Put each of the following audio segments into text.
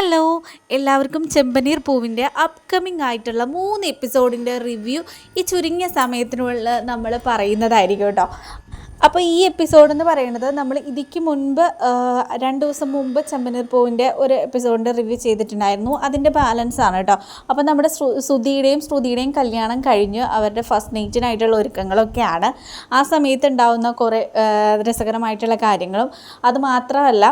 Hello എല്ലാവർക്കും ചെമ്പനീർ പൂവിന്റെ upcoming ആയിട്ടുള്ള മൂന്ന് എപ്പിസോഡിന്റെ റിവ്യൂ ഈ ചുരുങ്ങിയ സമയത്തിനുള്ളിൽ നമ്മൾ പറയുന്നതായിരിക്കും കേട്ടോ. അപ്പോൾ ഈ എപ്പിസോഡ് എന്ന് പറയുന്നത് നമ്മൾ ഇതിക്ക് മുൻപ് രണ്ട് ദിവസം മുമ്പ് ചെമ്പനീർ പൂവിന്റെ ഒരു എപ്പിസോഡിന്റെ റിവ്യൂ ചെയ്തിട്ടുണ്ടായിരുന്നു. അതിന്റെ ബാലൻസ് ആണ് കേട്ടോ. അപ്പോൾ നമ്മുടെ സുധിയുടെയും ശ്രുതിയുടെയും കല്യാണം കഴിഞ്ഞ് അവരുടെ ഫസ്റ്റ് നൈറ്റിനായിട്ടുള്ള ഒരുക്കങ്ങളൊക്കെയാണ്. ആ സമയത്ത് ഉണ്ടാവുന്ന കുറേ രസകരമായിട്ടുള്ള കാര്യങ്ങളും. അതുമാത്രമല്ല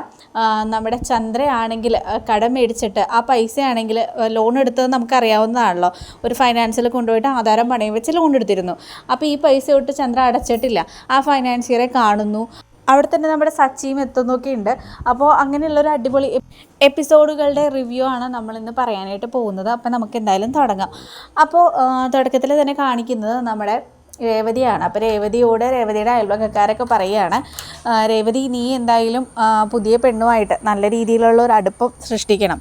നമ്മുടെ ചന്ദ്രയാണെങ്കിൽ കടം മേടിച്ചിട്ട് ആ പൈസയാണെങ്കിൽ ലോൺ എടുത്തത് നമുക്കറിയാവുന്നതാണല്ലോ. ഒരു ഫൈനാൻസിൽ കൊണ്ടുപോയിട്ട് ആധാരം പണയം വെച്ച് ലോൺ എടുത്തിരുന്നു. അപ്പോൾ ഈ പൈസ തൊട്ട് ചന്ദ്ര അടച്ചിട്ടില്ല. ആ ഫൈനാൻസിയറെ കാണുന്നു. അവിടെ തന്നെ നമ്മുടെ സച്ചിയും എത്തുന്നൊക്കെ ഉണ്ട്. അപ്പോൾ അങ്ങനെയുള്ളൊരു അടിപൊളി എപ്പിസോഡുകളുടെ റിവ്യൂ ആണ് നമ്മളിന്ന് പറയാനായിട്ട് പോകുന്നത്. അപ്പോൾ നമുക്ക് എന്തായാലും തുടങ്ങാം. അപ്പോൾ തുടക്കത്തിൽ തന്നെ കാണിക്കുന്നത് നമ്മുടെ രേവതിയാണ്. അപ്പോൾ രേവതിയോട് രേവതിയുടെ അയൽവക്കക്കാരൊക്കെ പറയുകയാണ് രേവതി നീ എന്തായാലും പുതിയ പെണ്ണുമായിട്ട് നല്ല രീതിയിലുള്ള ഒരു അടുപ്പം സൃഷ്ടിക്കണം.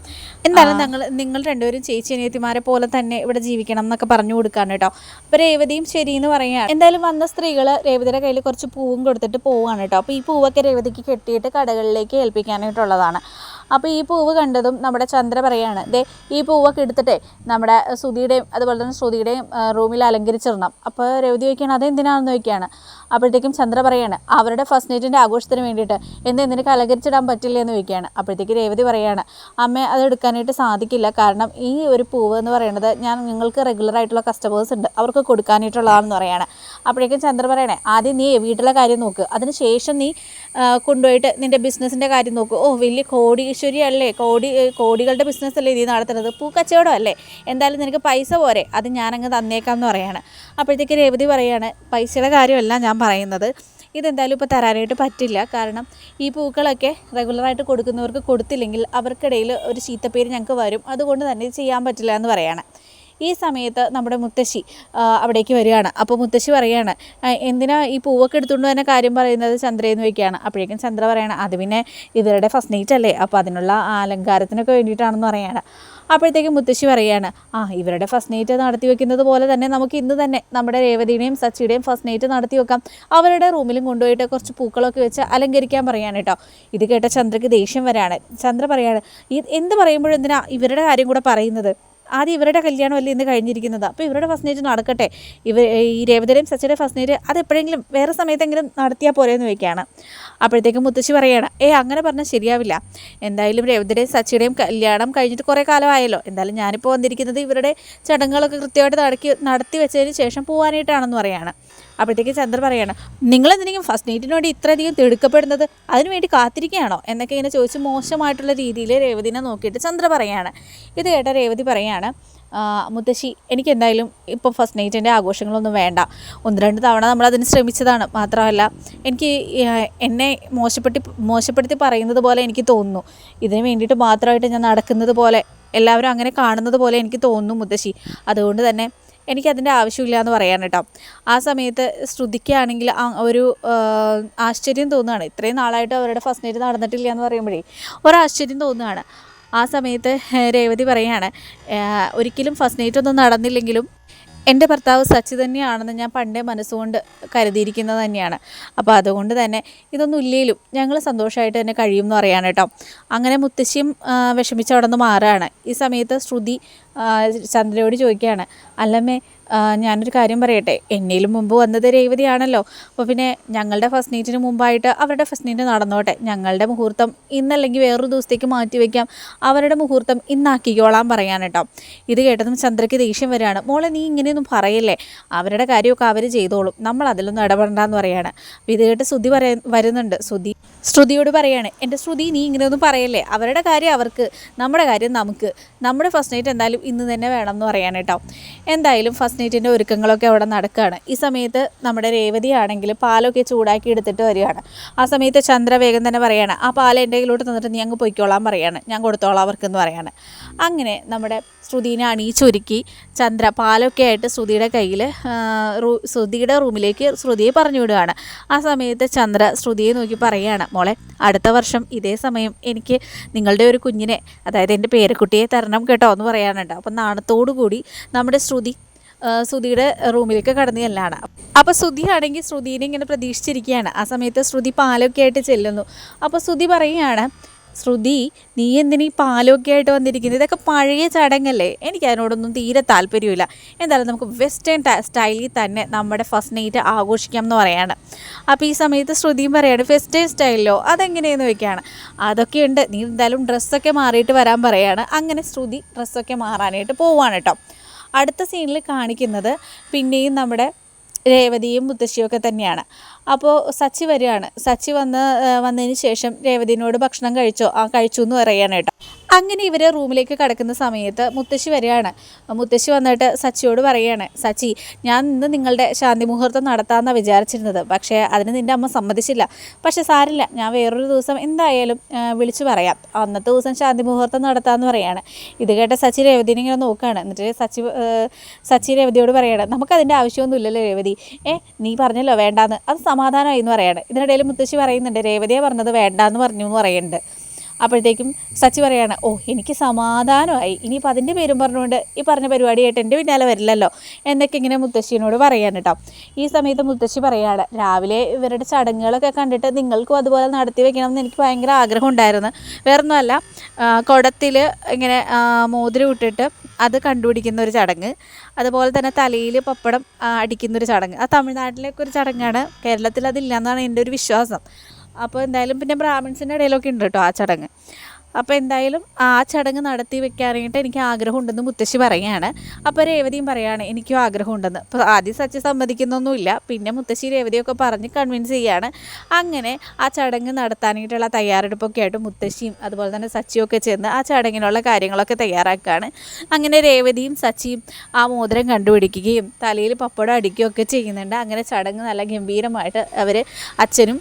എന്തായാലും ഞങ്ങൾ നിങ്ങൾ രണ്ടുപേരും ചേച്ചി അനിയത്തിമാരെ പോലെ തന്നെ ഇവിടെ ജീവിക്കണം എന്നൊക്കെ പറഞ്ഞു കൊടുക്കാണ് കേട്ടോ. അപ്പോൾ രേവതിയും ശരി എന്ന് പറയുകയാണ്. എന്തായാലും വന്ന സ്ത്രീകൾ രേവതിയുടെ കയ്യിൽ കുറച്ച് പൂവും കൊടുത്തിട്ട് പോവുകയാണ് കേട്ടോ. അപ്പോൾ ഈ പൂവൊക്കെ രേവതിക്ക് കെട്ടിയിട്ട് കടകളിലേക്ക് ഏൽപ്പിക്കാനായിട്ടുള്ളതാണ്. അപ്പോൾ ഈ പൂവ് കണ്ടതും നമ്മുടെ ചന്ദ്ര പറയാണ് ദേ ഈ പൂവൊക്കെ എടുത്തിട്ടേ നമ്മുടെ സുധിയുടെയും അതുപോലെ തന്നെ ശ്രുതിയുടെയും റൂമിൽ അലങ്കരിച്ചിടണം. അപ്പോൾ രവതി ചോദിക്കുകയാണ് അതെന്തിനാണെന്ന് ചോദിക്കുകയാണ്? അപ്പോഴത്തേക്കും ചന്ദ്ര പറയാണ് അവരുടെ ഫസ്റ്റ് നൈറ്റിന്റെ ആഘോഷത്തിന് വേണ്ടിയിട്ട്. എന്ത് നിനക്ക് അലങ്കരിച്ചിടാൻ പറ്റില്ല എന്ന് ചോദിക്കുകയാണ്. അപ്പോഴത്തേക്ക് രേവതി പറയാണ് അമ്മ അത് എടുക്കാനായിട്ട് സാധിക്കില്ല. കാരണം ഈ ഒരു പൂവ് എന്ന് പറയുന്നത് ഞാൻ നിങ്ങൾക്ക് റെഗുലറായിട്ടുള്ള കസ്റ്റമേഴ്സ് ഉണ്ട്. അവർക്ക് കൊടുക്കാനായിട്ടുള്ളതാണെന്ന് പറയാണ്. അപ്പോഴേക്കും ചന്ദ്ര പറയണേ ആദ്യം നീ വീട്ടിലെ കാര്യം നോക്ക്. അതിന് ശേഷം നീ കൊണ്ടുപോയിട്ട് നിന്റെ ബിസിനസ്സിന്റെ കാര്യം നോക്ക്. ഓ വലിയ കോടീശ്വരി അല്ലേ? കോടി കോടികളുടെ ബിസിനസ് അല്ലേ നീ നടത്തുന്നത്? പൂക്കച്ചവടം അല്ലേ? എന്തായാലും നിനക്ക് പൈസ പോരെ. അത് ഞാനങ്ങ് തന്നേക്കാം എന്ന് പറയാണ്. അപ്പോഴത്തേക്ക് രേവതി പറയാണ് പൈസയുടെ കാര്യമല്ല ഞാൻ പറയുന്നത്. ഇതെന്തായാലും ഇപ്പോൾ തരാനായിട്ട് പറ്റില്ല. കാരണം ഈ പൂക്കളൊക്കെ റെഗുലറായിട്ട് കൊടുക്കുന്നവർക്ക് കൊടുത്തില്ലെങ്കിൽ അവർക്കിടയിൽ ഒരു ചീത്തപ്പേര് ഞങ്ങൾക്ക് വരും. അതുകൊണ്ട് തന്നെ ചെയ്യാൻ പറ്റില്ല എന്ന് പറയാണ്. ഈ സമയത്ത് നമ്മുടെ മുത്തശ്ശി അവിടേക്ക് വരികയാണ്. അപ്പോൾ മുത്തശ്ശി പറയുകയാണ് എന്തിനാ ഈ പൂവൊക്കെ എടുത്തുകൊണ്ട് തന്നെ കാര്യം പറയുന്നത്? ചന്ദ്രയെന്ന് വയ്ക്കുകയാണ് അപ്പോഴേക്കും ചന്ദ്ര പറയണം അത് പിന്നെ ഇവരുടെ ഫസ്റ്റ് നൈറ്റ് അല്ലേ? അപ്പോൾ അതിനുള്ള അലങ്കാരത്തിനൊക്കെ വേണ്ടിയിട്ടാണെന്ന് പറയുകയാണ് അപ്പോഴത്തേക്കും മുത്തശ്ശി പറയുകയാണ് ആ ഇവരുടെ ഫസ്റ്റ് നൈറ്റ് നടത്തി വെക്കുന്നത് പോലെ തന്നെ നമുക്ക് ഇന്ന് തന്നെ നമ്മുടെ രേവതിയുടെയും സച്ചിയുടെയും ഫസ്റ്റ് നൈറ്റ് നടത്തി വെക്കാം. അവരുടെ റൂമിലും കൊണ്ടുപോയിട്ട് കുറച്ച് പൂക്കളൊക്കെ വെച്ച് അലങ്കരിക്കാൻ പറയാണ് കേട്ടോ ഇത് കേട്ട ചന്ദ്രക്ക് ദേഷ്യം വരാണ്. ചന്ദ്ര പറയാണ് ഈ എന്ത് പറയുമ്പോഴും എന്തിനാ ഇവരുടെ കാര്യം കൂടെ പറയുന്നത്? ആദ്യം ഇവരുടെ കല്യാണമല്ലേ ഇന്ന് കഴിഞ്ഞിരിക്കുന്നത്? അപ്പോൾ ഇവരുടെ ഫസ്റ്റ് നൈറ്റ് നടക്കട്ടെ. ഇവർ ഈ രേവതയുടെയും സച്ചിയുടെ ഫസ്റ്റ് നൈറ്റ് അത് എപ്പോഴെങ്കിലും വേറെ സമയത്തെങ്കിലും നടത്തിയാൽ പോരെയെന്ന് ചോദിക്കുകയാണ്. അപ്പോഴത്തേക്കും മുത്തശ്ശി പറയുകയാണ് ഏ അങ്ങനെ പറഞ്ഞാൽ ശരിയാവില്ല. എന്തായാലും രേവതയുടെയും സച്ചിയുടെയും കല്യാണം കഴിഞ്ഞിട്ട് കുറേ കാലമായല്ലോ. എന്തായാലും ഞാനിപ്പോൾ വന്നിരിക്കുന്നത് ഇവരുടെ ചടങ്ങുകളൊക്കെ കൃത്യമായിട്ട് നടക്കി നടത്തി വെച്ചതിന് ശേഷം പോകാനായിട്ടാണെന്ന് പറയാണ്. അപ്പോഴത്തേക്ക് ചന്ദ്ര പറയാണ് നിങ്ങൾ എന്തെങ്കിലും ഫസ്റ്റ് നൈറ്റിന് വേണ്ടി ഇത്രയധികം തിടുക്കപ്പെടുന്നത്? അതിനുവേണ്ടി കാത്തിരിക്കുകയാണോ? എന്നൊക്കെ ഇങ്ങനെ ചോദിച്ച് മോശമായിട്ടുള്ള രീതിയിൽ രേവതിനെ നോക്കിയിട്ട് ചന്ദ്ര പറയാണ്. ഇത് കേട്ട രേവതി പറയാണ് "ആ, മുത്തശ്ശി എനിക്ക് എന്തായാലും ഫസ്റ്റ് നൈറ്റിന്റെ ആഘോഷങ്ങളൊന്നും വേണ്ട. ഒന്ന് രണ്ട് തവണ നമ്മൾ അതിന് ശ്രമിച്ചതാണ്. മാത്രമല്ല എനിക്ക് എന്നെ മോശപ്പെട്ടി മോശപ്പെടുത്തി പറയുന്നത് പോലെ എനിക്ക് തോന്നുന്നു. ഇതിന് വേണ്ടിയിട്ട് മാത്രമായിട്ട് ഞാൻ നടക്കുന്നത് പോലെ എല്ലാവരും അങ്ങനെ കാണുന്നത് പോലെ എനിക്ക് തോന്നുന്നു മുത്തശ്ശി. അതുകൊണ്ട് തന്നെ എനിക്കതിന്റെ ആവശ്യമില്ല എന്ന് പറയാൻ കേട്ടോ. ആ സമയത്ത് ശ്രുതിക്കാണെങ്കിൽ ഒരു ആശ്ചര്യം തോന്നുകയാണ്. ഇത്രയും നാളായിട്ട് അവരുടെ ഫസ്റ്റ് നൈറ്റ് നടന്നിട്ടില്ല എന്ന് പറയുമ്പോഴേ ഒരാശ്ചര്യം തോന്നുകയാണ്. ആ സമയത്ത് രേവതി പറയാണ് ഒരിക്കലും ഫസ്റ്റ് നൈറ്റ് ഒന്നും നടന്നില്ലെങ്കിലും എന്റെ ഭർത്താവ് സച്ചി തന്നെയാണെന്ന് ഞാൻ പണ്ടേ മനസ്സുകൊണ്ട് കരുതിയിരിക്കുന്നത് തന്നെയാണ്. അപ്പോൾ അതുകൊണ്ട് തന്നെ ഇതൊന്നും ഇല്ലേലും ഞങ്ങൾ സന്തോഷമായിട്ട് തന്നെ കഴിയും എന്ന് പറയാൻ കേട്ടോ. അങ്ങനെ മുത്തശ്ശിയും വിഷമിച്ചവിടെ നിന്ന് മാറുകയാണ്. ഈ സമയത്ത് ശ്രുതി ചന്ദ്രയോട് ചോദിക്കുകയാണ് അല്ലമ്മേ ഞാനൊരു കാര്യം പറയട്ടെ. എന്നേലും മുമ്പ് വന്നത് രേവതിയാണല്ലോ. അപ്പോൾ പിന്നെ ഞങ്ങളുടെ ഫസ്റ്റ് നീറ്റിന് മുമ്പായിട്ട് അവരുടെ ഫസ്റ്റ് നീറ്റ് നടന്നോട്ടെ. ഞങ്ങളുടെ മുഹൂർത്തം ഇന്നല്ലെങ്കിൽ വേറൊരു ദിവസത്തേക്ക് മാറ്റി വയ്ക്കാം അവരുടെ മുഹൂർത്തം ഇന്നാക്കിക്കോളാൻ പറയാൻ കേട്ടോ. ഇത് കേട്ടതും ചന്ദ്രയ്ക്ക് ദേഷ്യം വരികയാണ്. മോളെ നീ ഇങ്ങനെയൊന്നും പറയല്ലേ? അവരുടെ കാര്യമൊക്കെ അവർ ചെയ്തോളും. നമ്മൾ അതിലൊന്നും ഇടപെടണ്ടെന്ന് പറയാണ്. അപ്പോൾ ഇത് കേട്ട് ശ്രുതി പറയ വരുന്നുണ്ട്. ശ്രുതി ശ്രുതിയോട് പറയാണ് എന്റെ ശ്രുതി നീ ഇങ്ങനെയൊന്നും പറയല്ലേ? അവരുടെ കാര്യം അവർക്ക് നമ്മുടെ കാര്യം നമുക്ക്. നമ്മുടെ ഫസ്റ്റ് നൈറ്റ് എന്തായാലും ഇന്ന് തന്നെ വേണം എന്ന് പറയാൻ കേട്ടോ. എന്തായാലും ഫസ്റ്റ് നൈറ്റിന്റെ ഒരുക്കങ്ങളൊക്കെ അവിടെ നടക്കുകയാണ്. ഈ സമയത്ത് നമ്മുടെ രേവതി ആണെങ്കിൽ പാലൊക്കെ ചൂടാക്കി എടുത്തിട്ട് വരികയാണ്. ആ സമയത്ത് ചന്ദ്ര വേഗം തന്നെ പറയാണ് ആ പാൽ എന്റെ കയ്യിലോട്ട് തന്നിട്ട് നീ അങ്ങ് പൊയ്ക്കോളാൻ പറയാണ്. ഞാൻ കൊടുത്തോളാം അവർക്കെന്ന് പറയാണ്. അങ്ങനെ നമ്മുടെ ശ്രുതിനെ അണിയിച്ചൊരുക്കി ചന്ദ്ര പാലൊക്കെ ആയിട്ട് ശ്രുതിയുടെ കയ്യിൽ ശ്രുതിയുടെ റൂമിലേക്ക് ശ്രുതിയെ പറഞ്ഞു വിടുകയാണ്. ആ സമയത്ത് ചന്ദ്ര ശ്രുതിയെ നോക്കി പറയുകയാണ് മോളെ അടുത്ത വർഷം ഇതേ സമയം എനിക്ക് നിങ്ങളുടെ ഒരു കുഞ്ഞിനെ അതായത് എന്റെ പേരക്കുട്ടിയെ തരണം കേട്ടോ എന്ന് പറയാനുണ്ട്. അപ്പം നാണത്തോടു കൂടി നമ്മുടെ ശ്രുതി ശ്രുതിയുടെ റൂമിലേക്ക് കടന്നു ചെല്ലാണ് അപ്പോൾ ശ്രുതി ആണെങ്കിൽ ശ്രുതിനെ ഇങ്ങനെ പ്രതീക്ഷിച്ചിരിക്കുകയാണ്. ആ സമയത്ത് ശ്രുതി പാലൊക്കെ ആയിട്ട് ചെല്ലുന്നു. അപ്പോൾ ശ്രുതി പറയുകയാണ് ശ്രുതി നീ എന്തിനീ പാലൊക്കെ ആയിട്ട് വന്നിരിക്കുന്നത്? ഇതൊക്കെ പഴയ ചടങ്ങല്ലേ? എനിക്ക് അതിനോടൊന്നും തീരെ താല്പര്യമില്ല. എന്തായാലും നമുക്ക് വെസ്റ്റേൺ സ്റ്റൈലിൽ തന്നെ നമ്മുടെ ഫസ്റ്റ് നൈറ്റ് ആഘോഷിക്കാം എന്ന് പറയാണ്. അപ്പോൾ ഈ സമയത്ത് ശ്രുതിയും പറയാണ് വെസ്റ്റേൺ സ്റ്റൈലിലോ അതെങ്ങനെയെന്ന് വെക്കുകയാണ് അതൊക്കെ ഉണ്ട്. നീ എന്തായാലും ഡ്രസ്സൊക്കെ മാറിയിട്ട് വരാൻ പറയാണ്. അങ്ങനെ ശ്രുതി ഡ്രസ്സൊക്കെ മാറാനായിട്ട് പോവാണ് കേട്ടോ. അടുത്ത സീനിൽ കാണിക്കുന്നത് പിന്നെയും നമ്മുടെ രേവതിയും മുത്തശ്ശിയും ഒക്കെ തന്നെയാണ്. അപ്പോൾ സച്ചി വരികയാണ്. സച്ചി വന്ന് വന്നതിന് ശേഷം രേവതിനോട് ഭക്ഷണം കഴിച്ചോ ആ കഴിച്ചു എന്ന് പറയാണ് അങ്ങനെ ഇവർ റൂമിലേക്ക് കിടക്കുന്ന സമയത്ത് മുത്തശ്ശി വരികയാണ്. മുത്തശ്ശി വന്നിട്ട് സച്ചിയോട് പറയുകയാണ്. സച്ചി ഞാൻ ഇന്ന് നിങ്ങളുടെ ശാന്തി മുഹൂർത്തം നടത്താമെന്നാണ് വിചാരിച്ചിരുന്നത്. പക്ഷേ അതിന് നിന്റെ അമ്മ സമ്മതിച്ചില്ല. പക്ഷേ സാരില്ല ഞാൻ വേറൊരു ദിവസം എന്തായാലും വിളിച്ചു പറയാം. അന്നത്തെ ദിവസം ശാന്തി മുഹൂർത്തം നടത്താമെന്ന് പറയാണ് ഇത് കേട്ട സച്ചി രേവതിനെ ഇങ്ങനെ നോക്കുകയാണ്. എന്നിട്ട് സച്ചി സച്ചി രേവതിയോട് പറയാണ് നമുക്കതിന്റെ ആവശ്യമൊന്നുമില്ലല്ലോ രേവതി. ഏ നീ പറഞ്ഞല്ലോ വേണ്ടാന്ന്. അത് സമാധാനമായി എന്ന് പറയാണ്. ഇതിനിടയിൽ മുത്തശ്ശി പറയുന്നുണ്ട് രേവതിയെ പറഞ്ഞത് വേണ്ടാന്ന് പറഞ്ഞു എന്ന് പറയുന്നുണ്ട് അപ്പോഴത്തേക്കും സച്ചി പറയാണ് ഓ എനിക്ക് സമാധാനമായി. ഇനിയിപ്പോൾ അതിന്റെ പേരും പറഞ്ഞുകൊണ്ട് ഈ പറഞ്ഞ പരിപാടിയായിട്ട് എന്റെ പിന്നാലെ വരില്ലല്ലോ. എന്നൊക്കെ ഇങ്ങനെ മുത്തശ്ശിനോട് പറയാൻ കേട്ടോ ഈ സമയത്ത് മുത്തശ്ശി പറയാണ് രാവിലെ ഇവരുടെ ചടങ്ങുകളൊക്കെ കണ്ടിട്ട് നിങ്ങൾക്കും അതുപോലെ നടത്തി വെക്കണം എന്ന് എനിക്ക് ഭയങ്കര ആഗ്രഹം ഉണ്ടായിരുന്നു. വേറൊന്നുമല്ല കുടത്തിൽ ഇങ്ങനെ മോതിരം ഇട്ടിട്ട് അത് കണ്ടുപിടിക്കുന്ന ഒരു ചടങ്ങ്. അതുപോലെ തന്നെ തലയിൽ പപ്പടം അടിക്കുന്നൊരു ചടങ്ങ്. അത് തമിഴ്നാട്ടിലേക്കൊരു ചടങ്ങാണ്. കേരളത്തിൽ അതില്ല എന്നാണ് എന്റെ ഒരു വിശ്വാസം. അപ്പോൾ എന്തായാലും പിന്നെ ബ്രാഹ്മിൺസിന്റെ ഇടയിലൊക്കെ ഉണ്ട് കേട്ടോ ആ ചടങ്ങ്. അപ്പോൾ എന്തായാലും ആ ചടങ്ങ് നടത്തി വെക്കാനായിട്ട് എനിക്ക് ആഗ്രഹമുണ്ടെന്ന് മുത്തശ്ശി പറയുകയാണ്. അപ്പോൾ രേവതിയും പറയുകയാണ് എനിക്കും ആഗ്രഹമുണ്ടെന്ന്. അപ്പോൾ ആദ്യം സച്ചി സമ്മതിക്കുന്നൊന്നുമില്ല. പിന്നെ മുത്തശ്ശി രേവതിയൊക്കെ പറഞ്ഞ് കൺവിൻസ് ചെയ്യാണ് അങ്ങനെ ആ ചടങ്ങ് നടത്താനായിട്ടുള്ള തയ്യാറെടുപ്പൊക്കെ ആയിട്ട് മുത്തശ്ശിയും അതുപോലെ തന്നെ സച്ചിയൊക്കെ ചെന്ന് ആ ചടങ്ങിനുള്ള കാര്യങ്ങളൊക്കെ തയ്യാറാക്കുകയാണ്. അങ്ങനെ രേവതിയും സച്ചിയും ആ മോതിരം കണ്ടുപിടിക്കുകയും തലയിൽ പപ്പടം അടിക്കുകയൊക്കെ ചെയ്യുന്നുണ്ട്. അങ്ങനെ ചടങ്ങ് നല്ല ഗംഭീരമായിട്ട് അവർ അച്ഛനും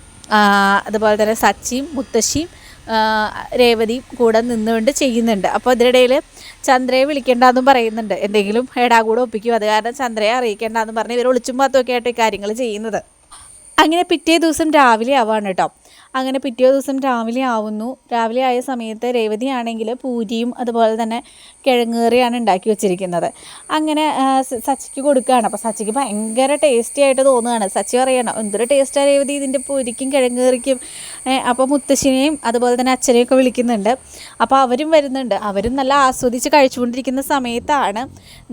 അതുപോലെ തന്നെ സച്ചിയും മുത്തശ്ശിയും രേവതി രേവതിയും കൂടെ നിന്നുകൊണ്ട് ചെയ്യുന്നുണ്ട്. അപ്പോൾ ഇതിനിടയിൽ ചന്ദ്രയെ വിളിക്കേണ്ടെന്നും പറയുന്നുണ്ട്. എന്തെങ്കിലും ഏടാ കൂടെ ഒപ്പിക്കും. അത് കാരണം ചന്ദ്രയെ അറിയിക്കേണ്ടെന്നും പറഞ്ഞ് ഇവർ ഒളിച്ചും പാത്തുമൊക്കെ ആയിട്ട് കാര്യങ്ങൾ ചെയ്യുന്നത്. അങ്ങനെ പിറ്റേ ദിവസം രാവിലെ ആവാണ് കേട്ടോ. അങ്ങനെ പിറ്റേ ദിവസം രാവിലെ ആവുന്നു. രാവിലെ ആയ സമയത്ത് രേവതിയാണെങ്കിൽ പൂരിയും അതുപോലെ തന്നെ കിഴങ്ങേറിയാണ് ഉണ്ടാക്കി വെച്ചിരിക്കുന്നത്. അങ്ങനെ സച്ചിക്ക് കൊടുക്കുകയാണ്. അപ്പോൾ സച്ചിക്ക് ഭയങ്കര ടേസ്റ്റി ആയിട്ട് തോന്നുകയാണ്. സച്ചി പറയണം എന്തൊരു ടേസ്റ്റാണ് രേവതി ഇതിന്റെ പൂരിക്കും കിഴങ്ങേറിക്കും അപ്പോൾ മുത്തശ്ശിനെയും അതുപോലെ തന്നെ അച്ഛനെയൊക്കെ വിളിക്കുന്നുണ്ട്. അപ്പോൾ അവരും വരുന്നുണ്ട്. അവരും നല്ല ആസ്വദിച്ച് കഴിച്ചുകൊണ്ടിരിക്കുന്ന സമയത്താണ്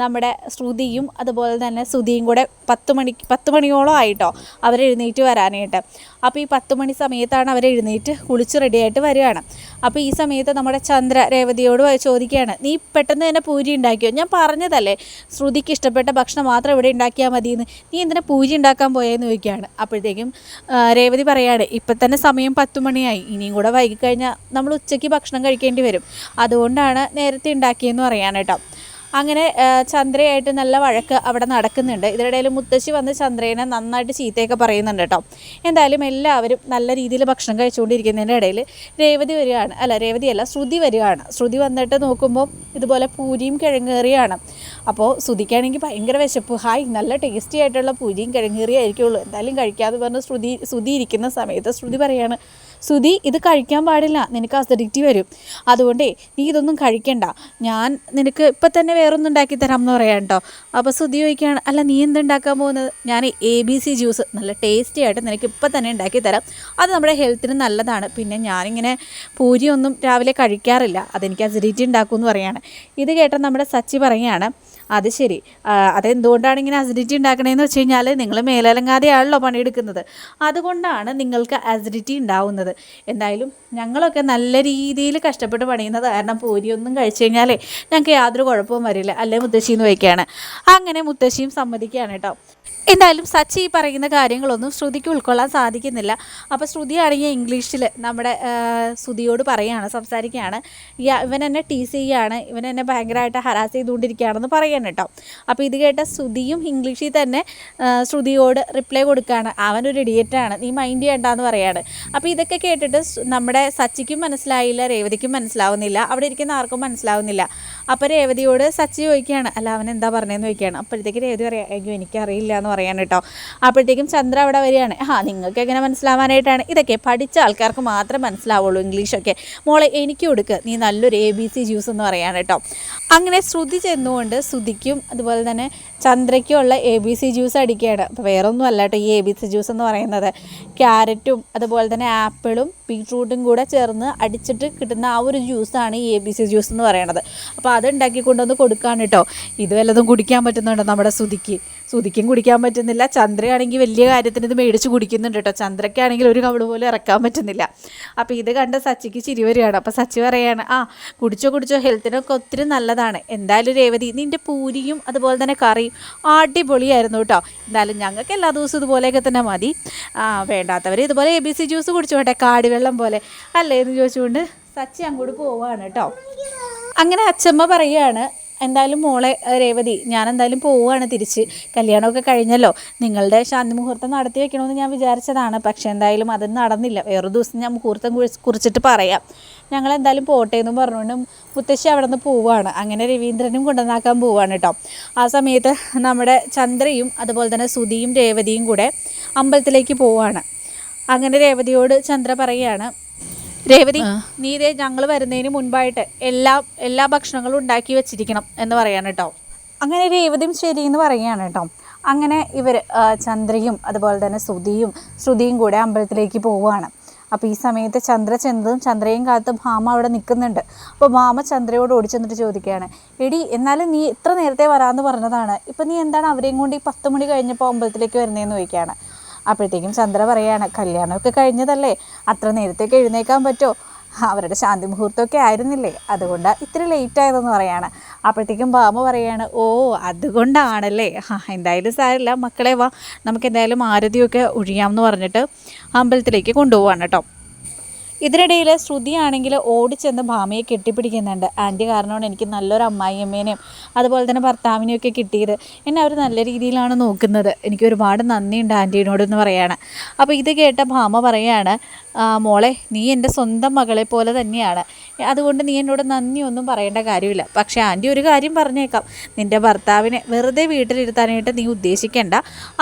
നമ്മുടെ ശ്രുതിയും അതുപോലെ തന്നെ ശ്രുതിയും കൂടെ പത്ത് മണി പത്ത് മണിയോളം ആയിട്ടോ അവരെഴുന്നേറ്റ് വരാനായിട്ട്. അപ്പോൾ ഈ പത്ത് മണി സമയത്താണ് അവർ എഴുന്നേറ്റ് കുളിച്ച് റെഡിയായിട്ട് വരികയാണ്. അപ്പോൾ ഈ സമയത്ത് നമ്മുടെ ചന്ദ്ര രേവതിയോട് ചോദിക്കുകയാണ് നീ പെട്ടെന്ന് തന്നെ പൂരി ഉണ്ടാക്കിയോ? ഞാൻ പറഞ്ഞതല്ലേ ശ്രുതിക്ക് ഇഷ്ടപ്പെട്ട ഭക്ഷണം മാത്രം ഇവിടെ ഉണ്ടാക്കിയാൽ മതിയെന്ന്. നീ എന്തിനാ പൂരി ഉണ്ടാക്കാൻ പോയെന്ന്? ചോദിക്കുകയാണ്. അപ്പോഴത്തേക്കും രേവതി പറയാണ് ഇപ്പം തന്നെ സമയം പത്ത് മണിയായി ഇനിയും കൂടെ വൈകിക്കഴിഞ്ഞാൽ നമ്മൾ ഉച്ചയ്ക്ക് ഭക്ഷണം കഴിക്കേണ്ടി വരും. അതുകൊണ്ടാണ് നേരത്തെ ഉണ്ടാക്കിയെന്ന് കേട്ടോ. അങ്ങനെ ചന്ദ്രയായിട്ട് നല്ല വഴക്ക് അവിടെ നടക്കുന്നുണ്ട്. ഇതിനിടയിൽ മുത്തശ്ശി വന്ന് ചന്ദ്രേനെ നന്നായിട്ട് ചീത്തയൊക്കെ പറയുന്നുണ്ട് കേട്ടോ. എന്തായാലും എല്ലാവരും നല്ല രീതിയിൽ ഭക്ഷണം കഴിച്ചുകൊണ്ടിരിക്കുന്നതിന്റെ ഇടയിൽ രേവതി വരികയാണ്. അല്ല രേവതിയല്ല ശ്രുതി വരികയാണ്. ശ്രുതി വന്നിട്ട് നോക്കുമ്പോൾ ഇതുപോലെ പൂരിയും കിഴങ്ങേറിയാണ്. അപ്പോൾ ശ്രുതിക്കാണെങ്കിൽ ഭയങ്കര വിശപ്പ്. ഹായ് നല്ല ടേസ്റ്റി ആയിട്ടുള്ള പൂരിയും കിഴങ്ങേറിയായിരിക്കുള്ളൂ. എന്തായാലും കഴിക്കാതെ പറഞ്ഞ് ശ്രുതി ശ്രുതി ഇരിക്കുന്ന സമയത്ത് ശ്രുതി പറയാണ് ശ്രുതി ഇത് കഴിക്കാൻ പാടില്ല. നിനക്ക് അസിഡിറ്റി വരും. അതുകൊണ്ടേ നീ ഇതൊന്നും കഴിക്കണ്ട. ഞാൻ നിനക്ക് ഇപ്പം തന്നെ വേറൊന്നും ഉണ്ടാക്കി തരാം എന്ന് പറയാം കേട്ടോ. അപ്പോൾ ശ്രുതി ചോദിക്കുകയാണ് അല്ല നീ എന്തുണ്ടാക്കാൻ പോകുന്നത്? ഞാൻ എ ബി സി ജ്യൂസ് നല്ല ടേസ്റ്റി ആയിട്ട് നിനക്ക് ഇപ്പം തന്നെ ഉണ്ടാക്കി തരാം. അത് നമ്മുടെ ഹെൽത്തിന് നല്ലതാണ്. പിന്നെ ഞാനിങ്ങനെ പൂരിയൊന്നും രാവിലെ കഴിക്കാറില്ല. അതെനിക്ക് അസിഡിറ്റി ഉണ്ടാക്കുമെന്ന് പറയാണ്. ഇത് കേട്ട നമ്മുടെ സച്ചി പറയുകയാണ് അത് ശരി. അതെന്തുകൊണ്ടാണ് ഇങ്ങനെ അസിഡിറ്റി ഉണ്ടാക്കണതെന്ന് വെച്ച് കഴിഞ്ഞാൽ നിങ്ങൾ മേലലങ്ങാതെയാണല്ലോ പണിയെടുക്കുന്നത്. അതുകൊണ്ടാണ് നിങ്ങൾക്ക് അസിഡിറ്റി ഉണ്ടാവുന്നത്. എന്തായാലും ഞങ്ങളൊക്കെ നല്ല രീതിയിൽ കഷ്ടപ്പെട്ട് പണിയുന്നത് കാരണം പൂരിയൊന്നും കഴിച്ചു കഴിഞ്ഞാലേ ഞങ്ങൾക്ക് യാതൊരു കുഴപ്പവും വരില്ല. അല്ലേ മുത്തശ്ശി എന്ന് വയ്ക്കുകയാണ് അങ്ങനെ മുത്തശ്ശിയും സമ്മതിക്കുകയാണ് കേട്ടോ. എന്തായാലും സച്ചി ഈ പറയുന്ന കാര്യങ്ങളൊന്നും ശ്രുതിക്ക് ഉൾക്കൊള്ളാൻ സാധിക്കുന്നില്ല. അപ്പോൾ ശ്രുതിയാണെങ്കിൽ ഇംഗ്ലീഷിൽ നമ്മുടെ ശ്രുതിയോട് പറയുകയാണ് സംസാരിക്കുകയാണ്. ഇവൻ എന്നെ ടീസ് ചെയ്യുകയാണ് ഇവൻ എന്നെ ഭയങ്കരമായിട്ട് ഹരാസ് ചെയ്തുകൊണ്ടിരിക്കുകയാണെന്ന് പറയാണ് കേട്ടോ. അപ്പോൾ ഇത് കേട്ട ശ്രുതിയും ഇംഗ്ലീഷിൽ തന്നെ ശ്രുതിയോട് റിപ്ലൈ കൊടുക്കുകയാണ്. അവനൊരു ഇഡിയറ്റാണ് നീ മൈൻഡ് ചെയ്യണ്ടെന്ന് പറയാണ്. അപ്പോൾ ഇതൊക്കെ കേട്ടിട്ട് നമ്മുടെ സച്ചിക്കും മനസ്സിലായില്ല രേവതിക്കും മനസ്സിലാവുന്നില്ല. അവിടെ ഇരിക്കുന്ന ആർക്കും മനസ്സിലാവുന്നില്ല. അപ്പോൾ രേവതിയോട് സച്ചി ചോദിക്കുകയാണ് അല്ല അവൻ എന്താ പറഞ്ഞതെന്ന് ചോദിക്കുകയാണ്. അപ്പോഴത്തേക്ക് രേവതി പറയാം അയ്യോ എനിക്കറിയില്ല എന്ന് പറയാൻ കേട്ടോ. അപ്പോഴത്തേക്കും ചന്ദ്ര അവിടെ വരികയാണ്. ആ നിങ്ങൾക്ക് എങ്ങനെ മനസ്സിലാവാനായിട്ടാണ്? ഇതൊക്കെ പഠിച്ച ആൾക്കാർക്ക് മാത്രം മനസ്സിലാവുള്ളൂ ഇംഗ്ലീഷൊക്കെ. മോളെ എനിക്ക് കൊടുക്കുക നീ നല്ലൊരു എ ബി സി ജ്യൂസ് എന്ന് പറയാണ് കേട്ടോ. അങ്ങനെ ശ്രുതി ചെന്നുകൊണ്ട് ശ്രുതിക്കും അതുപോലെ തന്നെ ചന്ദ്രയ്ക്കും ഉള്ള എ ബി സി ജ്യൂസ് അടിക്കുകയാണ്. അപ്പോൾ വേറെ ഒന്നും അല്ല കേട്ടോ ഈ എ ബി സി ജ്യൂസ് എന്ന് പറയുന്നത്. ക്യാരറ്റും അതുപോലെ തന്നെ ആപ്പിളും ബീട്രൂട്ടും കൂടെ ചേർന്ന് അടിച്ചിട്ട് കിട്ടുന്ന ആ ഒരു ജ്യൂസാണ് ഈ എ ബി സി ജ്യൂസ് എന്ന് പറയുന്നത് അപ്പോൾ അത് ഉണ്ടാക്കി കൊണ്ടുവന്ന് കൊടുക്കാൻ കേട്ടോ. ഇത് വല്ലതും കുടിക്കാൻ പറ്റുന്നുണ്ടോ നമ്മുടെ ശ്രുതിക്ക്? ശ്രുതിക്കും കുടിക്കാൻ പറ്റുന്നില്ല. ചന്ദ്രയാണെങ്കിൽ വലിയ കാര്യത്തിന് ഇത് മേടിച്ച് കുടിക്കുന്നുണ്ട് കേട്ടോ. ചന്ദ്രയ്ക്കാണെങ്കിൽ ഒരു കവിട് പോലും ഇറക്കാൻ പറ്റുന്നില്ല. അപ്പോൾ ഇത് കണ്ട സച്ചിക്ക് ചിരി വരികയാണ്. അപ്പോൾ സച്ചി പറയാണ് ആ കുടിച്ചോ കുടിച്ചോ ഹെൽത്തിനൊക്കെ ഒത്തിരി നല്ലതാണ്. എന്തായാലും രേവതി നിന്റെ പൂരിയും അതുപോലെ തന്നെ കറിയും അടിപൊളിയായിരുന്നു കേട്ടോ. എന്തായാലും ഞങ്ങൾക്ക് എല്ലാ ദിവസവും ഇതുപോലെയൊക്കെ തന്നെ മതി. വേണ്ടാത്തവർ ഇതുപോലെ എ ബി സി ജ്യൂസ് കുടിച്ചോട്ടെ കാടിവെള്ളം പോലെ. അല്ലേ? എന്ന് ചോദിച്ചുകൊണ്ട് സച്ചി അങ്ങോട്ട് പോവാണ് കേട്ടോ. അങ്ങനെ അച്ചമ്മ പറയുകയാണ് എന്തായാലും മോളെ രേവതി ഞാൻ എന്തായാലും പോവുകയാണ് തിരിച്ച്. കല്യാണമൊക്കെ കഴിഞ്ഞല്ലോ. നിങ്ങളുടെ ശാന്തി മുഹൂർത്തം നടത്തി വെക്കണമെന്ന് ഞാൻ വിചാരിച്ചതാണ്. പക്ഷെ എന്തായാലും അത് നടന്നില്ല. വേറൊരു ദിവസം ഞാൻ മുഹൂർത്തം കുറിച്ച് കുറിച്ചിട്ട് പറയാം. ഞങ്ങൾ എന്തായാലും പോട്ടെ എന്ന് പറഞ്ഞുകൊണ്ട് മുത്തശ്ശി അവിടെ നിന്ന് പോവുകയാണ്. അങ്ങനെ രവീന്ദ്രനും കൊണ്ടുവന്നാക്കാൻ പോവുകയാണ് കേട്ടോ. ആ സമയത്ത് നമ്മുടെ ചന്ദ്രയും അതുപോലെ തന്നെ സുധിയും രേവതിയും കൂടെ അമ്പലത്തിലേക്ക് പോവുകയാണ്. അങ്ങനെ രേവതിയോട് ചന്ദ്ര പറയുകയാണ് രേവതി നീ ഇതേ ഞങ്ങൾ വരുന്നതിന് മുൻപായിട്ട് എല്ലാ എല്ലാ ഭക്ഷണങ്ങളും ഉണ്ടാക്കി വെച്ചിരിക്കണം എന്ന് പറയാണ് കേട്ടോ അങ്ങനെ രേവതിയും ശരി എന്ന് പറയുകയാണ് കേട്ടോ അങ്ങനെ ഇവർ ചന്ദ്രയും അതുപോലെ തന്നെ ശ്രുതിയും ശ്രുതിയും കൂടെ അമ്പലത്തിലേക്ക് പോവുകയാണ്. അപ്പോൾ ഈ സമയത്ത് ചന്ദ്ര ചെന്നതും ചന്ദ്രയും കാത്ത് ഭാമ അവിടെ നിൽക്കുന്നുണ്ട്. അപ്പോൾ ഭാമ ചന്ദ്രയോട് ഓടി ചെന്നിട്ട് ചോദിക്കുകയാണ് എടി എന്നാലും നീ ഇത്ര നേരത്തെ വരാമെന്ന് പറഞ്ഞതാണ്. ഇപ്പം നീ എന്താണ് അവരെയും കൊണ്ട് ഈ പത്ത് മണി കഴിഞ്ഞപ്പോൾ അമ്പലത്തിലേക്ക് വരുന്നതെന്ന് ചോദിക്കുകയാണ്. അപ്പോഴത്തേക്കും ചന്ദ്ര പറയാണ് കല്യാണമൊക്കെ കഴിഞ്ഞതല്ലേ? അത്ര നേരത്തേക്ക് എഴുന്നേക്കാൻ പറ്റുമോ അവരുടെ ശാന്തി മുഹൂർത്തമൊക്കെ ആയിരുന്നില്ലേ? അതുകൊണ്ട് ഇത്തിരി ലേറ്റ് ആയതെന്ന് പറയാണ്. അപ്പോഴത്തേക്കും ബാമ പറയാണ് ഓ അതുകൊണ്ടാണല്ലേ? ആ എന്തായാലും സാരില്ല മക്കളെ വാ നമുക്ക് എന്തായാലും ആരതിയൊക്കെ ഒഴിയാമെന്ന് പറഞ്ഞിട്ട് അമ്പലത്തിലേക്ക് കൊണ്ടുപോവാണ് കേട്ടോ. ഇതിനിടയിൽ ശ്രുതിയാണെങ്കിൽ ഓടിച്ചെന്ന് ഭാമയെ കെട്ടിപ്പിടിക്കുന്നുണ്ട്. ആന്റി കാരണമാണ് എനിക്ക് നല്ലൊരു അമ്മായിയമ്മേനെയും അതുപോലെ തന്നെ ഭർത്താവിനെയും ഒക്കെ കിട്ടിയത്. എന്നെ അവർ നല്ല രീതിയിലാണ് നോക്കുന്നത്. എനിക്ക് ഒരുപാട് നന്ദിയുണ്ട് ആന്റീനോടെന്ന് പറയുകയാണ് അപ്പോൾ ഇത് കേട്ട ഭാമ പറയാണ് "ആ, മോളെ നീ എന്റെ സ്വന്തം മകളെ പോലെ തന്നെയാണ്. അതുകൊണ്ട് നീ എന്നോട് നന്ദിയൊന്നും പറയേണ്ട കാര്യമില്ല. പക്ഷേ ആന്റി ഒരു കാര്യം പറഞ്ഞേക്കാം. നിന്റെ ഭർത്താവിനെ വെറുതെ വീട്ടിലിരുത്താനായിട്ട് നീ ഉദ്ദേശിക്കേണ്ട.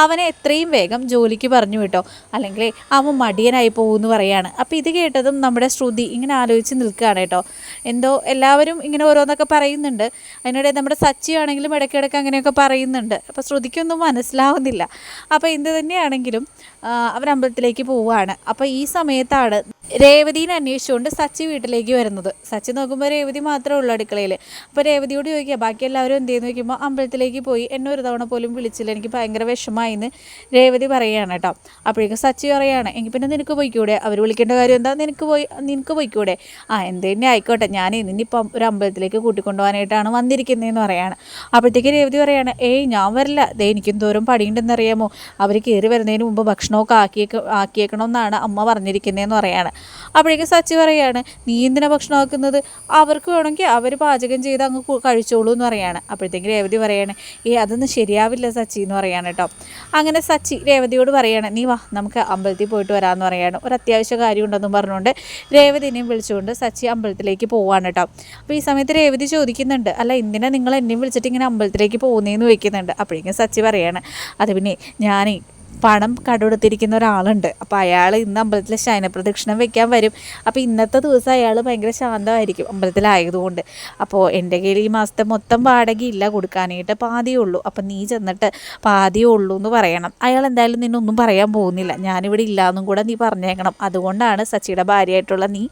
അവനെ എത്രയും വേഗം ജോലിക്ക് പറഞ്ഞു വിട്ടോ. അല്ലെങ്കിൽ അവൻ മടിയനായി പോകുമെന്ന് പറയാണ്. അപ്പോൾ ഇത് കേട്ടതും നമ്മുടെ ശ്രുതി ഇങ്ങനെ ആലോചിച്ച് നിൽക്കുകയാണ് കേട്ടോ. എന്തോ എല്ലാവരും ഇങ്ങനെ ഓരോന്നൊക്കെ പറയുന്നുണ്ട്. അതിനിടെ നമ്മുടെ സച്ചി ആണെങ്കിലും ഇടയ്ക്കിടയ്ക്ക് അങ്ങനെയൊക്കെ പറയുന്നുണ്ട്. അപ്പോൾ ശ്രുതിക്കൊന്നും മനസ്സിലാവുന്നില്ല. അപ്പോൾ എന്ത് തന്നെയാണെങ്കിലും അവരമ്പലത്തിലേക്ക് അമ്പലത്തിലേക്ക് പോവുകയാണ്. അപ്പോൾ ഈ സമയത്താണ് രേവതിനെ അന്വേഷിച്ചുകൊണ്ട് സച്ചി വീട്ടിലേക്ക് വരുന്നത്. സച്ചി നോക്കുമ്പോൾ രേവതി മാത്രമേ ഉള്ളൂ അടുക്കളയിൽ അപ്പോൾ രേവതിയോട് ചോദിക്കുക ബാക്കി എല്ലാവരും എന്ത് ചെയ്യുന്നു ചോദിക്കുമ്പോൾ അമ്പലത്തിലേക്ക് പോയി. എന്നെ ഒരു തവണ പോലും വിളിച്ചില്ല. എനിക്ക് ഭയങ്കര വിഷമമായി എന്ന് രേവതി പറയുകയാണ് കേട്ടോ. അപ്പോഴേക്കും സച്ചി പറയുകയാണ് എങ്കിൽ പിന്നെ നിനക്ക് പോയിക്കൂടെ? അവർ വിളിക്കേണ്ട കാര്യം എന്താ? നിനക്ക് പോയി നിനക്ക് പോയിക്കൂടെ? ആ എന്ത് തന്നെ ആയിക്കോട്ടെ. ഞാൻ ഇന്നിപ്പം ഒരു അമ്പലത്തിലേക്ക് കൂട്ടിക്കൊണ്ടുപോകാനായിട്ടാണ് വന്നിരിക്കുന്നതെന്ന് പറയാണ്. അപ്പോഴത്തേക്ക് രേവതി പറയാണ് ഏയ് ഞാൻ വരില്ല. ദേ എനിക്കും തോറും പണിയുണ്ടെന്ന് അറിയാമോ അവർ കയറി വരുന്നതിന് മുമ്പ് ഭക്ഷണമൊക്കെ ആക്കിയേക്ക് ആക്കിയേക്കണമെന്നാണ് അമ്മ പറഞ്ഞിരിക്കുന്നതെന്ന് പറയാണ്. അപ്പോഴേക്കും സച്ചി പറയാണ് നീ എന്തിനാ ഭക്ഷണം ആക്കുന്നത് അവർക്ക് വേണമെങ്കിൽ അവർ പാചകം ചെയ്ത് അങ്ങ് കഴിച്ചോളൂ എന്ന് പറയാണ്. അപ്പോഴത്തേക്ക് രേവതി പറയാണ് ഏ അതൊന്നും ശരിയാവില്ല സച്ചി എന്ന് പറയാണ് കേട്ടോ. അങ്ങനെ സച്ചി രേവതിയോട് പറയാണ് നീ വാ നമുക്ക് അമ്പലത്തിൽ പോയിട്ട് വരാമെന്ന് പറയാണ്. ഒരു അത്യാവശ്യ കാര്യം ഉണ്ടെന്നും പറഞ്ഞുകൊണ്ട് രേവതിനെയും വിളിച്ചുകൊണ്ട് സച്ചി അമ്പലത്തിലേക്ക് പോവാണ് കേട്ടോ. അപ്പോൾ ഈ സമയത്ത് രേവതി ചോദിക്കുന്നുണ്ട് അല്ല എന്തിനാ നിങ്ങൾ എന്നെയും വിളിച്ചിട്ട് ഇങ്ങനെ അമ്പലത്തിലേക്ക് പോകുന്നതെന്ന് ചോദിക്കുന്നുണ്ട്? അപ്പോഴേക്കും സച്ചി പറയാണ് അത് പിന്നെ ഞാനേ പണം കടമെടുത്തിരിക്കുന്ന ഒരാളുണ്ട്. അപ്പോൾ അയാൾ ഇന്ന് അമ്പലത്തിൽ ശയനപ്രദക്ഷിണം വെക്കാൻ വരും. അപ്പോൾ ഇന്നത്തെ ദിവസം അയാൾ ഭയങ്കര ശാന്തമായിരിക്കും അമ്പലത്തിലായതുകൊണ്ട്. അപ്പോൾ എന്റെ കയ്യിൽ ഈ മാസത്തെ മൊത്തം വാടകയില്ല കൊടുക്കാനായിട്ട് പാതിയേ ഉള്ളൂ. അപ്പം നീ ചെന്നിട്ട് പാതിയേ ഉള്ളൂ എന്ന് പറയണം. അയാൾ എന്തായാലും നിന്നൊന്നും പറയാൻ പോകുന്നില്ല. ഞാനിവിടെ ഇല്ലയെന്നും കൂടെ നീ പറഞ്ഞേക്കണം. അതുകൊണ്ടാണ് സച്ചിയുടെ ഭാര്യയായിട്ടുള്ള നീ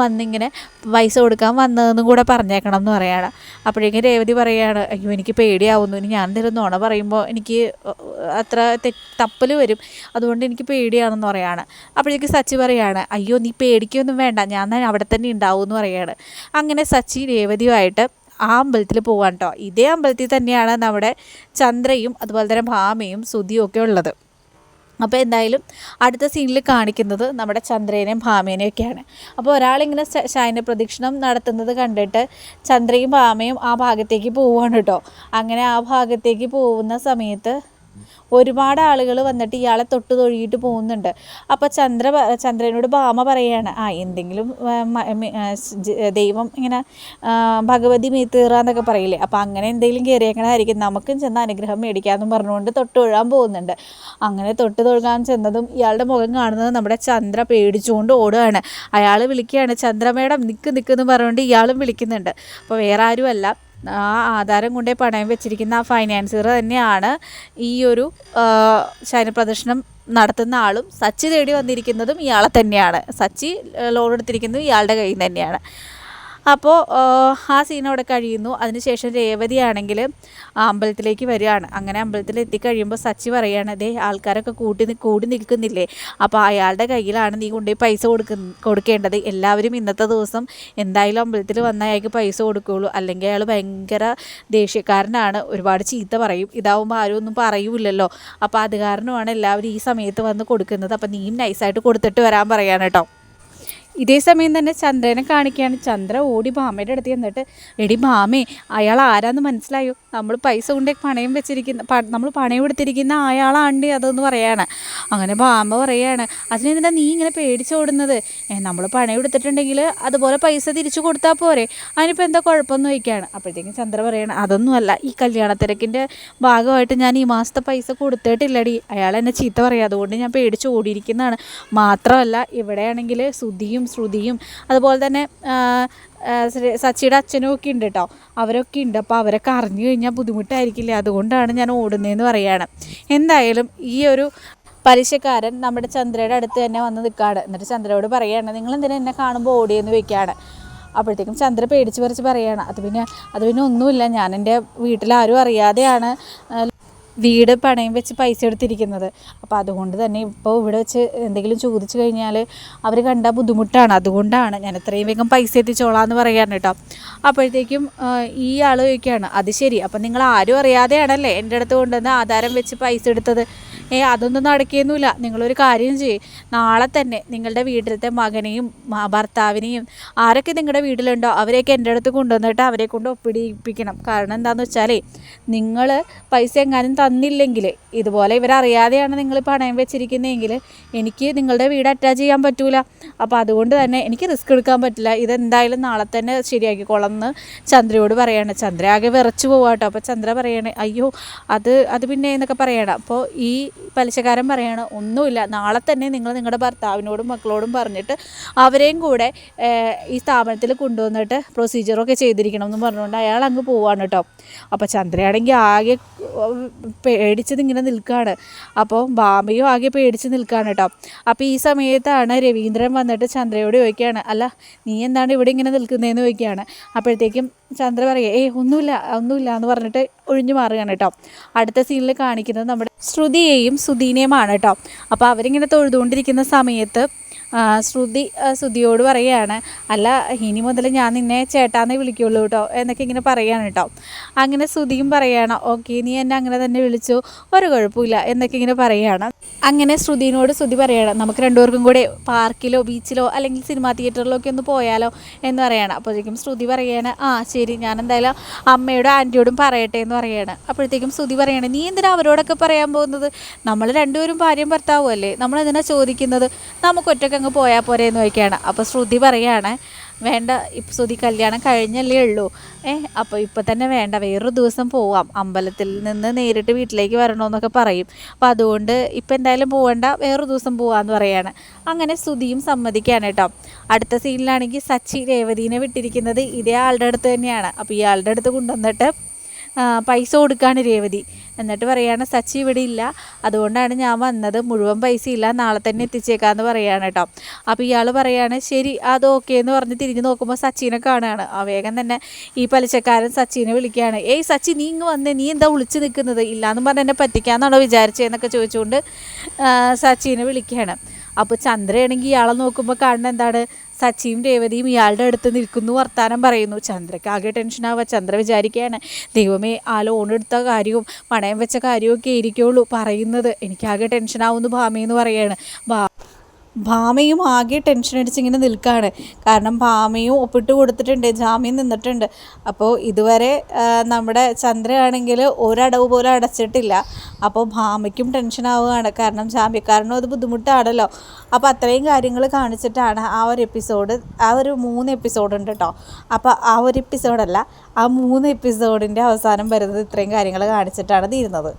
വന്നിങ്ങനെ പൈസ കൊടുക്കാൻ വന്നതെന്നും കൂടെ പറഞ്ഞേക്കണം എന്ന് പറയാണ്. അപ്പോഴേക്കും രേവതി പറയുകയാണ് അയ്യോ എനിക്ക് പേടിയാവുന്നു. ഇനി ഞാൻ തരുന്ന നുണ പറയുമ്പോൾ എനിക്ക് അത്ര തെ വരും. അതുകൊണ്ട് എനിക്ക് പേടിയാണെന്ന് പറയാണ്. അപ്പോഴേക്ക് സച്ചി പറയാണ് അയ്യോ നീ പേടിക്കൊന്നും വേണ്ട. ഞാൻ അവിടെ തന്നെ ഉണ്ടാവും എന്ന് പറയാണ്. അങ്ങനെ സച്ചി രേവതിയുമായിട്ട് ആ അമ്പലത്തിൽ പോവാൻ കേട്ടോ ഇതേ അമ്പലത്തിൽ തന്നെയാണ് നമ്മുടെ ചന്ദ്രയും അതുപോലെ തന്നെ ഭാമയും സുധിയും ഒക്കെ ഉള്ളത്. അപ്പോൾ എന്തായാലും അടുത്ത സീനിൽ കാണിക്കുന്നത് നമ്മുടെ ചന്ദ്രേനെയും ഭാമേനെയും ഒക്കെയാണ്. അപ്പോൾ ഒരാളിങ്ങനെ ശയന പ്രദക്ഷിണം നടത്തുന്നത് കണ്ടിട്ട് ചന്ദ്രയും ഭാമയും ആ ഭാഗത്തേക്ക് പോവുകയാണ് കേട്ടോ അങ്ങനെ ആ ഭാഗത്തേക്ക് പോകുന്ന സമയത്ത് ഒരുപാട് ആളുകൾ വന്നിട്ട് ഇയാളെ തൊട്ട് തൊഴിയിട്ട് പോകുന്നുണ്ട്. അപ്പോൾ ചന്ദ്ര ചന്ദ്രനോട് ഭാമ പറയാണ് ആ എന്തെങ്കിലും ദൈവം ഇങ്ങനെ ഭഗവതി മീത്തീറ എന്നൊക്കെ പറയില്ലേ? അപ്പോൾ അങ്ങനെ എന്തെങ്കിലും കയറിയേക്കണമായിരിക്കും നമുക്കും ചെന്ന് അനുഗ്രഹം മേടിക്കാമെന്നും പറഞ്ഞുകൊണ്ട് തൊട്ട് തൊഴാൻ പോകുന്നുണ്ട്. അങ്ങനെ തൊട്ട് തൊഴുകാൻ ചെന്നതും ഇയാളുടെ മുഖം കാണുന്നത് നമ്മുടെ ചന്ദ്ര പേടിച്ചുകൊണ്ട് ഓടുകയാണ് അയാൾ വിളിക്കുകയാണ് ചന്ദ്രമേടം നിൽക്ക് നിൽക്കുന്നു പറഞ്ഞുകൊണ്ട് ഇയാളും വിളിക്കുന്നുണ്ട്. അപ്പോൾ വേറെ ആരുമല്ല. ആ ആധാരം കൊണ്ടേ പണയം വെച്ചിരിക്കുന്ന ആ ഫൈനാൻസർ തന്നെയാണ് ഈ ഒരു ശയനപ്രദർശനം നടത്തുന്ന ആളും സച്ചി തേടി വന്നിരിക്കുന്നതും ഇയാളെ തന്നെയാണ്. സച്ചി ലോൺ എടുത്തിരിക്കുന്നതും ഇയാളുടെ കയ്യിൽ തന്നെയാണ്. അപ്പോൾ ആ സീൻ അവിടെ കഴിയുന്നു. അതിനുശേഷം രേവതിയാണെങ്കിൽ അമ്പലത്തിലേക്ക് വരികയാണ്. അങ്ങനെ അമ്പലത്തിൽ എത്തിക്കഴിയുമ്പോൾ സച്ചി പറയുകയാണ് ദേ ആൾക്കാരൊക്കെ കൂട്ടി കൂടി നിൽക്കുന്നില്ലേ? അപ്പോൾ അയാളുടെ കയ്യിലാണ് നീ കൊണ്ടുപോയി പൈസ കൊടുക്ക കൊടുക്കേണ്ടത്. എല്ലാവരും ഇന്നത്തെ ദിവസം എന്തായാലും അമ്പലത്തിൽ വന്നാൽ അയാൾക്ക് പൈസ കൊടുക്കുകയുള്ളൂ. അല്ലെങ്കിൽ അയാൾ ഭയങ്കര ദേഷ്യക്കാരനാണ്. ഒരുപാട് ചീത്ത പറയും. ഇതാവുമ്പോൾ ആരും ഒന്നും പറയൂലല്ലോ അപ്പോൾ അത് കാരണമാണ് എല്ലാവരും ഈ സമയത്ത് വന്ന് കൊടുക്കുന്നത്. അപ്പോൾ നീയും നൈസായിട്ട് കൊടുത്തിട്ട് വരാൻ പറയാൻ കേട്ടോ. ഇതേ സമയം തന്നെ ചന്ദ്രനെ കാണിക്കുകയാണ്. ചന്ദ്ര ഓടി ഭാമയുടെ അടുത്ത് ചെന്നിട്ട് എടി ഭാമേ അയാൾ ആരാന്ന് മനസ്സിലായോ? നമ്മൾ പൈസ കൊണ്ട് പണയം വെച്ചിരിക്കുന്ന നമ്മൾ പണയം എടുത്തിരിക്കുന്ന അയാളാണ്ട് അതെന്ന് പറയാണ്. അങ്ങനെ ഭാമ പറയാണ് അതിനെന്താ നീ ഇങ്ങനെ പേടിച്ചോടുന്നത് നമ്മൾ പണയം എടുത്തിട്ടുണ്ടെങ്കിൽ അതുപോലെ പൈസ തിരിച്ചു കൊടുത്താൽ പോരെ. അതിനിപ്പോൾ എന്താ കുഴപ്പമെന്ന് ചോദിക്കുകയാണ്. അപ്പോഴത്തേക്കും ചന്ദ്ര പറയാണ് അതൊന്നുമല്ല ഈ കല്യാണ തിരക്കിന്റെ ഭാഗമായിട്ട് ഞാൻ ഈ മാസത്തെ പൈസ കൊടുത്തിട്ടില്ലടി. അയാൾ എന്നെ ചീത്ത പറയാം. അതുകൊണ്ട് ഞാൻ പേടിച്ച് ഓടിയിരിക്കുന്നതാണ്. മാത്രമല്ല ഇവിടെയാണെങ്കിൽ സുധിയും ശ്രുതിയും അതുപോലെ തന്നെ സച്ചിയുടെ അച്ഛനും ഒക്കെ ഉണ്ട് കേട്ടോ അവരൊക്കെ ഉണ്ട്. അപ്പോൾ അവരൊക്കെ അറിഞ്ഞു കഴിഞ്ഞാൽ ബുദ്ധിമുട്ടായിരിക്കില്ല? അതുകൊണ്ടാണ് ഞാൻ ഓടുന്നതെന്ന് പറയുകയാണ് എന്തായാലും ഈ ഒരു പലിശക്കാരൻ നമ്മുടെ ചന്ദ്രയുടെ അടുത്ത് തന്നെ വന്ന് നിൽക്കുകയാണ് എന്നിട്ട് ചന്ദ്രയോട് പറയുകയാണ് നിങ്ങൾ എന്തിനാ എന്നെ കാണുമ്പോൾ ഓടിയെന്ന് വയ്ക്കുകയാണ് അപ്പോഴത്തേക്കും ചന്ദ്ര പേടിച്ച് പറിച്ച് പറയുകയാണ് അത് പിന്നെ അത് പിന്നെ ഒന്നുമില്ല. ഞാൻ എന്റെ വീട്ടിൽ ആരും അറിയാതെയാണ് വീട് പണയം വെച്ച് പൈസ എടുത്തിരിക്കുന്നത്. അപ്പോൾ അതുകൊണ്ട് തന്നെ ഇപ്പോൾ ഇവിടെ വെച്ച് എന്തെങ്കിലും ചോദിച്ചു കഴിഞ്ഞാൽ അവർ കണ്ടാൽ ബുദ്ധിമുട്ടാണ്. അതുകൊണ്ടാണ് ഞാൻ എത്രയും വേഗം പൈസ എത്തിച്ചോളാം എന്ന് പറയാൻ കേട്ടോ. അപ്പോഴത്തേക്കും ഈ ആൾ ചോദിക്കുകയാണ് അത് ശരി. അപ്പം നിങ്ങൾ ആരും അറിയാതെയാണല്ലേ എന്റെ അടുത്ത് കൊണ്ടുവന്ന് ആധാരം വെച്ച് പൈസ എടുത്തത്? ഏ അതൊന്നും നടക്കുകയൊന്നുമില്ല നിങ്ങളൊരു കാര്യം ചെയ്യും. നാളെ തന്നെ നിങ്ങളുടെ വീട്ടിലത്തെ മകനെയും ഭർത്താവിനെയും ആരൊക്കെ നിങ്ങളുടെ വീട്ടിലുണ്ടോ അവരെയൊക്കെ എന്റെ അടുത്ത് കൊണ്ടുവന്നിട്ട് അവരെ കൊണ്ട് ഒപ്പിടിപ്പിക്കണം. കാരണം എന്താണെന്ന് വെച്ചാലേ നിങ്ങൾ പൈസ എങ്ങാനും തന്നില്ലെങ്കിൽ ഇതുപോലെ ഇവരറിയാതെയാണ് നിങ്ങൾ പണയം വെച്ചിരിക്കുന്നതെങ്കിൽ എനിക്ക് നിങ്ങളുടെ വീട് അറ്റാച്ച് ചെയ്യാൻ പറ്റൂല. അപ്പോൾ അതുകൊണ്ട് തന്നെ എനിക്ക് റിസ്ക് എടുക്കാൻ പറ്റില്ല. ഇതെന്തായാലും നാളെ തന്നെ ശരിയാക്കിക്കോളാം എന്ന് ചന്ദ്രയോട് പറയാണ്. ചന്ദ്ര ആകെ വിറച്ചു പോവാട്ടോ. അപ്പോൾ ചന്ദ്ര പറയാണ് അയ്യോ അത് അത് പിന്നെ എന്നൊക്കെ പറയണം. അപ്പോൾ ഈ പലിശക്കാരൻ പറയാണ് ഒന്നുമില്ല നാളെ തന്നെ നിങ്ങൾ നിങ്ങളുടെ ഭർത്താവിനോടും മക്കളോടും പറഞ്ഞിട്ട് അവരെയും കൂടെ ഈ സ്ഥാപനത്തിൽ കൊണ്ടുവന്നിട്ട് പ്രൊസീജിയറൊക്കെ ചെയ്തിരിക്കണം എന്ന് പറഞ്ഞുകൊണ്ട് അയാൾ അങ്ങ് പോവാണ് കേട്ടോ അപ്പോൾ ചന്ദ്രയാണെങ്കിൽ ആകെ പേടിച്ചത് ഇങ്ങനെ നിൽക്കുകയാണ് അപ്പോൾ ബാമ്പയും ആകെ പേടിച്ച് നിൽക്കുകയാണ് കേട്ടോ അപ്പോൾ ഈ സമയത്താണ് രവീന്ദ്രൻ വന്നിട്ട് ചന്ദ്രയോട് ചോദിക്കുകയാണ് അല്ല നീ എന്താണ് ഇവിടെ ഇങ്ങനെ നിൽക്കുന്നതെന്ന് ചോദിക്കുകയാണ്? അപ്പോഴത്തേക്കും ചന്ദ്ര പറയുക ഏയ് ഒന്നുമില്ല ഒന്നുമില്ല എന്ന് പറഞ്ഞിട്ട് ഒഴിഞ്ഞു മാറുകയാണ് കേട്ടോ. അടുത്ത സീനിൽ കാണിക്കുന്നത് നമ്മുടെ ശ്രുതിയെയും സുധീനയുമാണ് കേട്ടോ. അപ്പോൾ അവരിങ്ങനെ തൊഴുതുകൊണ്ടിരിക്കുന്ന സമയത്ത് ശ്രുതി ശ്രുതിയോട് പറയുകയാണ് അല്ല ഇനി മുതൽ ഞാൻ നിന്നെ ചേട്ടാന്നേ വിളിക്കുള്ളൂ കേട്ടോ എന്നൊക്കെ ഇങ്ങനെ പറയുകയാണ് കേട്ടോ അങ്ങനെ ശ്രുതിയും പറയുകയാണ് ഓക്കെ നീ എന്നെ അങ്ങനെ തന്നെ വിളിച്ചു ഒരു കുഴപ്പമില്ല എന്നൊക്കെ ഇങ്ങനെ പറയുകയാണ് അങ്ങനെ ശ്രുതിനോട് ശ്രുതി പറയുകയാണ് നമുക്ക് രണ്ടുപേർക്കും കൂടെ പാർക്കിലോ ബീച്ചിലോ അല്ലെങ്കിൽ സിനിമാ തിയേറ്ററിലോ ഒക്കെ ഒന്ന് പോയാലോ എന്ന് പറയുകയാണ് അപ്പോഴത്തേക്കും ശ്രുതി പറയുകയാണ് ആ ശരി ഞാൻ എന്തായാലും അമ്മയോടും ആന്റിയോടും പറയട്ടെ എന്ന് പറയുകയാണ് അപ്പോഴത്തേക്കും ശ്രുതി പറയുകയാണ് നീ എന്തിനാ അവരോടൊക്കെ പറയാൻ പോകുന്നത്? നമ്മൾ രണ്ടുപേരും ഭാര്യയും ഭർത്താവും അല്ലേ? നമ്മൾ എന്തിനാ ചോദിക്കുന്നത്? നമുക്ക് ഒറ്റയ്ക്ക് അങ്ങ് പോയാൽ പോരെ എന്ന് ചോദിക്കുകയാണ്. അപ്പോൾ ശ്രുതി പറയാണ് വേണ്ട ഇപ്പം ശ്രുതി കല്യാണം കഴിഞ്ഞല്ലേ ഉള്ളൂ. ഏ അപ്പോൾ ഇപ്പം തന്നെ വേണ്ട വേറൊരു ദിവസം പോവാം. അമ്പലത്തിൽ നിന്ന് നേരിട്ട് വീട്ടിലേക്ക് വരണമെന്നൊക്കെ പറയും. അപ്പോൾ അതുകൊണ്ട് ഇപ്പം എന്തായാലും പോകണ്ട വേറൊരു ദിവസം പോവാന്ന് പറയാണ്. അങ്ങനെ ശ്രുതിയും സമ്മതിക്കുകയാണ് കേട്ടോ. അടുത്ത സീനിലാണെങ്കിൽ സച്ചി രേവതീനെ വിട്ടിരിക്കുന്നത് ഇതേ ആളുടെ അടുത്ത് തന്നെയാണ്. അപ്പോൾ ഇയാളുടെ അടുത്ത് കൊണ്ടുവന്നിട്ട് പൈസ കൊടുക്കുകയാണ് രേവതി. എന്നിട്ട് പറയാണ് സച്ചി ഇവിടെ ഇല്ല. അതുകൊണ്ടാണ് ഞാൻ വന്നത്. മുഴുവൻ പൈസ ഇല്ല. നാളെ തന്നെ എത്തിച്ചേക്കാന്ന് പറയാണ് കേട്ടോ. അപ്പോൾ ഇയാൾ പറയാണ് ശരി അത് ഓക്കെ എന്ന് പറഞ്ഞ് തിരിഞ്ഞ് നോക്കുമ്പോൾ സച്ചിനെ കാണുകയാണ് ആ വേഗം തന്നെ ഈ പലിശക്കാരൻ സച്ചിനെ വിളിക്കുകയാണ്. ഏയ് സച്ചി നീ ഇങ്ങ് വന്നേ. നീ എന്താ വിളിച്ച് നിൽക്കുന്നത് ഇല്ലാന്നും പറഞ്ഞ് എന്നെ പറ്റിക്കാന്നാണോ വിചാരിച്ചതെന്നൊക്കെ ചോദിച്ചുകൊണ്ട് സച്ചിനെ വിളിക്കുകയാണ്. അപ്പോൾ ചന്ദ്രയാണെങ്കിൽ ഇയാളെ നോക്കുമ്പോൾ കാണുന്ന എന്താണ്? സച്ചിയും രേവതിയും ഇയാളുടെ അടുത്ത് നിൽക്കുന്നു വർത്താനം പറയുന്നു. ചന്ദ്രയ്ക്ക് ആകെ ടെൻഷനാവുക ചന്ദ്ര വിചാരിക്കുകയാണ് ദൈവമേ ആ ലോൺ എടുത്ത കാര്യവും പണയം വെച്ച കാര്യവും ഒക്കെ ഇരിക്കുള്ളൂ പറയുന്നത്. എനിക്കാകെ ടെൻഷനാവുന്നു ഭാമയെന്ന് പറയുകയാണ് ഭാ ഭാമയും ആകെ ടെൻഷൻ അടിച്ച് ഇങ്ങനെ നിൽക്കുകയാണ് കാരണം ഭാമയും ഒപ്പിട്ട് കൊടുത്തിട്ടുണ്ട് ജാമ്യം നിന്നിട്ടുണ്ട്. അപ്പോൾ ഇതുവരെ നമ്മുടെ ചന്ദ്രയാണെങ്കിൽ ഒരടവ് പോലും അടച്ചിട്ടില്ല. അപ്പോൾ ഭാമയ്ക്കും ടെൻഷൻ ആവുകയാണ്. കാരണം ജാമ്യക്കാരനും അത് ബുദ്ധിമുട്ടാണല്ലോ. അപ്പോൾ അത്രയും കാര്യങ്ങൾ കാണിച്ചിട്ടാണ് ആ ഒരു എപ്പിസോഡ് ആ ഒരു മൂന്ന് എപ്പിസോഡ് ഉണ്ട് കേട്ടോ അപ്പോൾ ആ ഒരു എപ്പിസോഡല്ല ആ മൂന്ന് എപ്പിസോഡിന്റെ അവസാനം വരുന്നത് ഇത്രയും കാര്യങ്ങൾ കാണിച്ചിട്ടാണ് തീരുന്നത്.